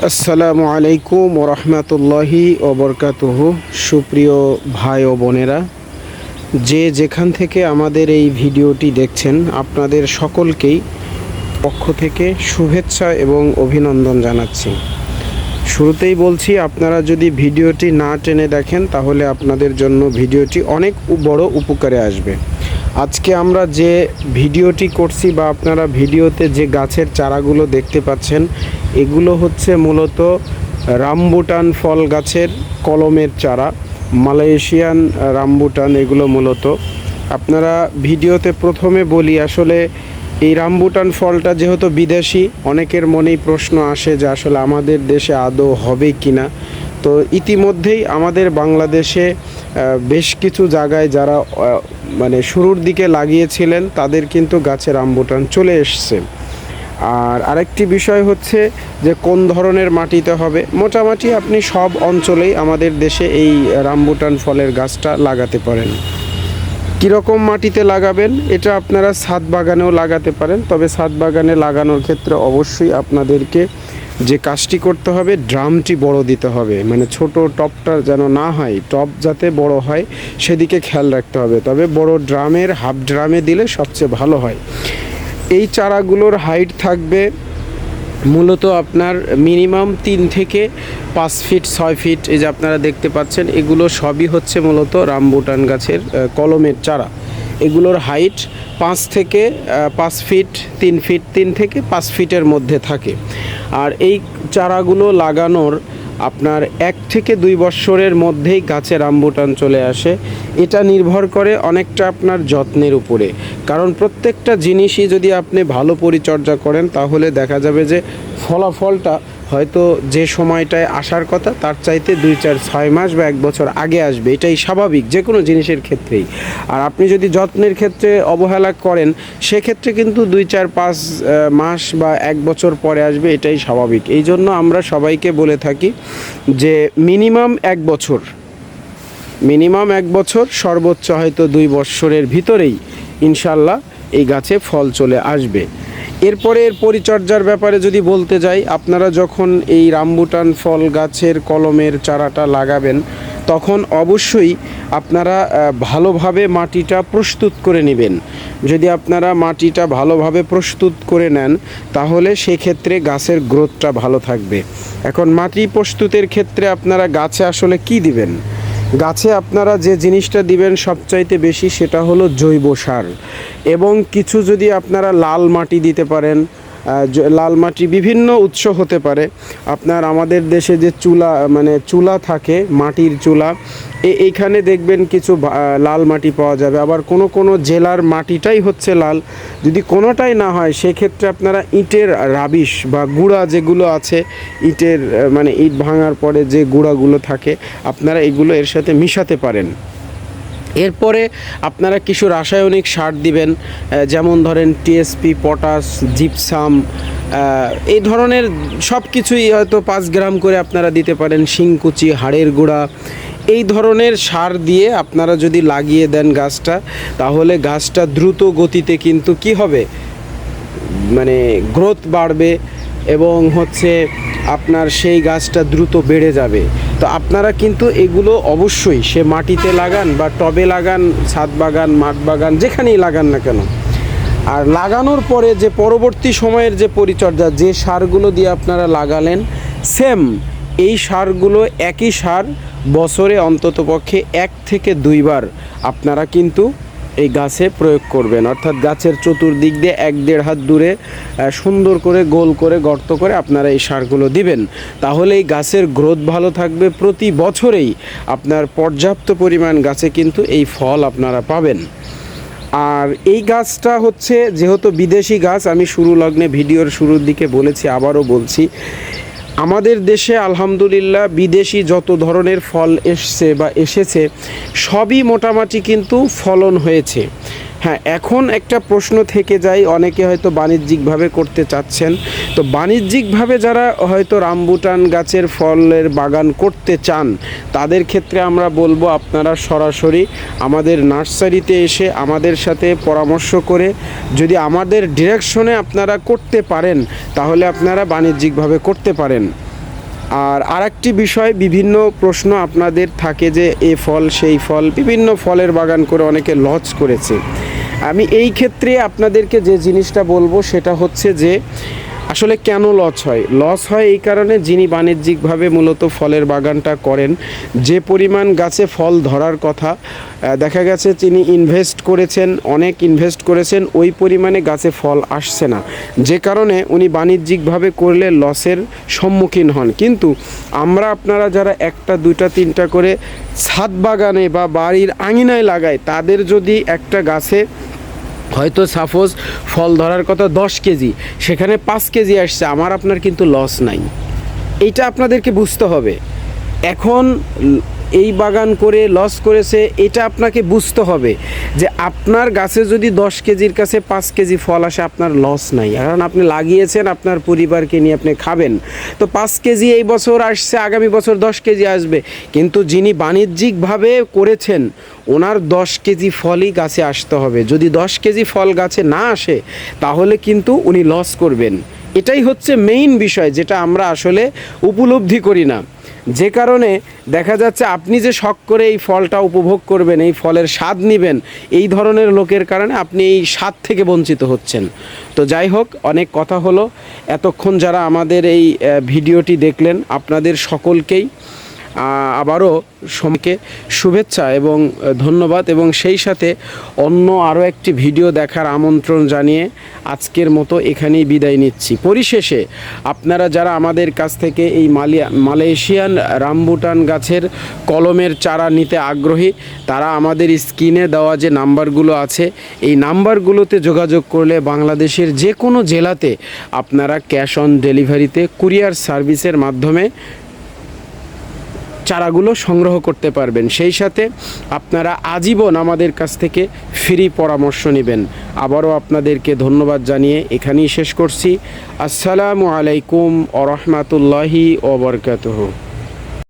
আসসালামু আলাইকুম ওরহমতুল্লাহি ওবরকাতুহ সুপ্রিয় ভাই ও বোনেরা, যে যেখান থেকে আমাদের এই ভিডিওটি দেখছেন, আপনাদের সকলকেই পক্ষ থেকে শুভেচ্ছা এবং অভিনন্দন জানাচ্ছি। শুরুতেই বলছি, আপনারা যদি ভিডিওটি না টেনে দেখেন, তাহলে আপনাদের জন্য ভিডিওটি অনেক বড় উপকারে আসবে। আজকে আমরা যে ভিডিওটি করছি বা আপনারা ভিডিওতে যে গাছের চারাগুলো দেখতে পাচ্ছেন, এগুলো হচ্ছে মূলত রামবুটান ফল গাছের কলমের চারা, মালয়েশিয়ান রামবুটান এগুলো মূলত। আপনারা ভিডিওতে প্রথমে বলি, আসলে এই রামবুটান ফলটা যেহেতু বিদেশি, অনেকের মনেই প্রশ্ন আসে যে আসলে আমাদের দেশে আদৌ হবে কি না তো ইতিমধ্যেই আমাদের বাংলাদেশে বেশ কিছু জায়গায় যারা মানে শুরুর দিকে লাগিয়েছিলেন, তাদের কিন্তু গাছের রামবুটান চলে এসছে। আর আরেকটি বিষয় হচ্ছে যে কোন ধরনের মাটিতে হবে। মোটামুটি আপনি সব অঞ্চলেই আমাদের দেশে এই রামবুটান ফলের গাছটা লাগাতে পারেন। কীরকম মাটিতে লাগাবেন, এটা আপনারা ছাদ বাগানেও লাগাতে পারেন, তবে ছাদ বাগানে লাগানোর ক্ষেত্রে অবশ্যই আপনাদেরকে যে কাজটি করতে হবে, ড্রামটি বড় দিতে হবে। মানে ছোট টপটা যেন না হয়, টপ যাতে বড় হয়, সেদিকে খেয়াল রাখতে হবে। তবে বড় ড্রামের, হাফ ড্রামে দিলে সবচেয়ে ভালো হয়। এই চারাগুলোর হাইট থাকবে মূলত আপনার মিনিমাম তিন থেকে পাঁচ ফিট, ছয় ফিট। এই যে আপনারা দেখতে পাচ্ছেন, এগুলো সবই হচ্ছে মূলত রামবুটান গাছের কলমের চারা। এগুলোর হাইট পাঁচ থেকে পাঁচ ফিট তিন ফিট তিন থেকে পাঁচ ফিটের মধ্যে থাকে। আর এই চারাগুলো লাগানোর আপনার এক থেকে দুই বৎসরের মধ্যেই গাছে রামবুটান চলে আসে। এটা নির্ভর করে অনেকটা আপনার যত্নের উপরে। কারণ প্রত্যেকটা জিনিসই যদি আপনি ভালো পরিচর্যা করেন, তাহলে দেখা যাবে যে ফলাফলটা হয়তো যে সময়টায় আসার কথা, তার চাইতে দুই চার ছয় মাস বা এক বছর আগে আসবে। এটাই স্বাভাবিক, যে কোনো জিনিসের ক্ষেত্রেই। আর আপনি যদি যত্নের ক্ষেত্রে অবহেলা করেন, সেক্ষেত্রে কিন্তু দুই চার পাঁচ মাস বা এক বছর পরে আসবে, এটাই স্বাভাবিক। এই জন্য আমরা সবাইকে বলে থাকি যে মিনিমাম এক বছর, মিনিমাম এক বছর, সর্বোচ্চ হয়তো দুই বৎসরের ভিতরেই ইনশাল্লাহ এই গাছে ফল চলে আসবে। এরপরে এর পরিচর্যার ব্যাপারে যদি বলতে যাই, আপনারা যখন এই রামবুটান ফল গাছের কলমের চারাটা লাগাবেন, তখন অবশ্যই আপনারা ভালোভাবে মাটিটা প্রস্তুত করে নেবেন। যদি আপনারা মাটিটা ভালোভাবে প্রস্তুত করে নেন, তাহলে সেক্ষেত্রে গাছের গ্রোথটা ভালো থাকবে। এখন মাটি প্রস্তুতের ক্ষেত্রে আপনারা গাছে আসলে কি দিবেন? গাছে আপনারা যে জিনিসটা দিবেন সবচাইতে বেশি সেটা হলো জৈব সার। এবং কিছু যদি আপনারা লাল মাটি দিতে পারেন লাল মাটি বিভিন্ন উৎস হতে পারে। আপনার আমাদের দেশে যে চুলা মানে চুলা থাকে, মাটির চুলা এইখানে দেখবেন কিছু লাল মাটি পাওয়া যাবে। আবার কোনো কোনো জেলার মাটিটাই হচ্ছে লাল। যদি কোনোটাই না হয়, সেক্ষেত্রে আপনারা ইটের রাবিশ বা গুঁড়া যেগুলো আছে, ইটের মানে ইট ভাঙার পরে যে গুঁড়াগুলো থাকে, আপনারা এগুলো এর সাথে মিশাতে পারেন। এরপরে আপনারা কিছু রাসায়নিক সার দিবেন যেমন ধরেন টিএসপি, পটাশ, জিপসাম এই ধরনের সব কিছুই হয়তো পাঁচ গ্রাম করে আপনারা দিতে পারেন, শিংকুচি, হাড়ের গুঁড়া। এই ধরনের সার দিয়ে আপনারা যদি লাগিয়ে দেন গাছটা, তাহলে গাছটা দ্রুত গতিতে কিন্তু কি হবে? মানে গ্রোথ বাড়বে এবং হচ্ছে আপনার সেই গাছটা দ্রুত বেড়ে যাবে। তো আপনারা কিন্তু এগুলো অবশ্যই সে মাটিতে লাগান বা টবে লাগান, ছাদ বাগান, মাঠ বাগান, যেখানেই লাগান না কেন। আর লাগানোর পরে যে পরবর্তী সময়ের যে পরিচর্যা, যে সারগুলো দিয়ে আপনারা লাগালেন, সেম এই সারগুলো একই সার বছরে অন্ততপক্ষে এক থেকে দুইবার আপনারা কিন্তু এই গাছে প্রয়োগ করবেন। অর্থাৎ গাছের চতুর্দিক দিয়ে এক দেড় হাত দূরে সুন্দর করে গোল করে, গর্ত করে আপনারা এই সারগুলো দিবেন। তাহলে এই গাছের গ্রোথ ভালো থাকবে প্রতি বছরেই। আপনার পর্যাপ্ত পরিমাণ গাছে কিন্তু এই ফল আপনারা পাবেন। আর এই গাছটা হচ্ছে যেহেতু বিদেশি গাছ, আমি শুরু লগ্নে ভিডিওর শুরুর দিকে বলেছি, আবারও বলছি আমাদের দেশে আলহামদুলিল্লাহ বিদেশি যত ধরনের ফল এসছে বা এসেছে, সবই মোটামুটি কিন্তু ফলন হয়েছে। হ্যাঁ এখন একটা প্রশ্ন থেকে যায় অনেকে হয়তো বাণিজ্যিকভাবে করতে চাচ্ছেন। তো বাণিজ্যিকভাবে যারা হয়তো রামবুটান গাছের ফলের বাগান করতে চান, তাদের ক্ষেত্রে আমরা বলব আপনারা সরাসরি আমাদের নার্সারিতে এসে আমাদের সাথে পরামর্শ করে, যদি আমাদের ডিরেকশনে আপনারা করতে পারেন, তাহলে আপনারা বাণিজ্যিকভাবে করতে পারেন। আর আরেকটি বিষয়, বিভিন্ন প্রশ্ন আপনাদের থাকে যে, এ ফল, সেই ফল, বিভিন্ন ফলের বাগান করে অনেকে লজ করেছে। আমি এই ক্ষেত্রে আপনাদেরকে যে জিনিসটা বলব সেটা হচ্ছে যে, আসলে কেন লস হয়? লস হয় এই কারণে যিনি বাণিজ্যিকভাবে মূলত ফলের বাগানটা করেন, যে পরিমাণ গাছে ফল ধরার কথা দেখা গেছে তিনি ইনভেস্ট করেছেন, অনেক ইনভেস্ট করেছেন, ওই পরিমাণে গাছে ফল আসছে না। যে কারণে উনি বাণিজ্যিকভাবে করলে লসের সম্মুখীন হন। কিন্তু আমরা আপনারা যারা একটা, দুইটা, তিনটা করে ছাদ বাগানে বা বাড়ির আঙিনায় লাগায় তাদের যদি একটা গাছে হয়তো সাপোজ ফল ধরার কথা দশ কেজি, সেখানে পাঁচ কেজি আসছে, আমার আপনার কিন্তু লস নাই। এটা আপনাদেরকে বুঝতে হবে। এখন এই বাগান করে, লস করেছে, এটা আপনাকে বুঝতে হবে যে আপনার গাছে যদি দশ কেজির কাছে পাঁচ কেজি ফল আসে, আপনার লস নাই। কারণ আপনি লাগিয়েছেন, আপনার পরিবারকে নিয়ে আপনি খাবেন। তো পাঁচ কেজি এই বছর আসছে, আগামী বছর দশ কেজি আসবে। কিন্তু যিনি বাণিজ্যিকভাবে করেছেন, ওনার দশ কেজি ফলই গাছে আসতে হবে। যদি দশ কেজি ফল গাছে না আসে, তাহলে কিন্তু উনি লস করবেন। এটাই হচ্ছে মেইন বিষয়, যেটা আমরা আসলে উপলব্ধি করি না। যে কারণে দেখা যাচ্ছে আপনি যে শখ করে এই ফলটা উপভোগ করবেন, এই ফলের স্বাদ নেবেন, এই ধরনের লোকের কারণে আপনি এই স্বাদ থেকে বঞ্চিত হচ্ছেন। তো যাই হোক, অনেক কথা হলো। এতক্ষণ যারা আমাদের এই ভিডিওটি দেখলেন, আপনাদের সকলকেই আবারও সমকে শুভেচ্ছা এবং ধন্যবাদ এবং সেই সাথে অন্য আরও একটি ভিডিও দেখার আমন্ত্রণ জানিয়ে আজকের মতো এখানেই বিদায় নিচ্ছি। পরিশেষে আপনারা যারা আমাদের কাছ থেকে এই মালিয়া মালয়েশিয়ান রামবুটান গাছের কলমের চারা নিতে আগ্রহী, তারা আমাদের স্ক্রিনে দেওয়া যে নাম্বারগুলো আছে, এই নাম্বারগুলোতে যোগাযোগ করলে বাংলাদেশের যে কোনো জেলাতে আপনারা ক্যাশ অন ডেলিভারিতে কুরিয়ার সার্ভিসের মাধ্যমে চারাগুলো সংগ্রহ করতে পারবেন। সেই সাথে আপনারা আজীবন আমাদের কাছ থেকে ফ্রি পরামর্শ নেবেন। আবারও আপনাদেরকে ধন্যবাদ জানিয়ে এখানেই শেষ করছি। আসসালামু আলাইকুম ওরহমাতুল্লাহি রহমতুল্লাহি ওবরকাতহ।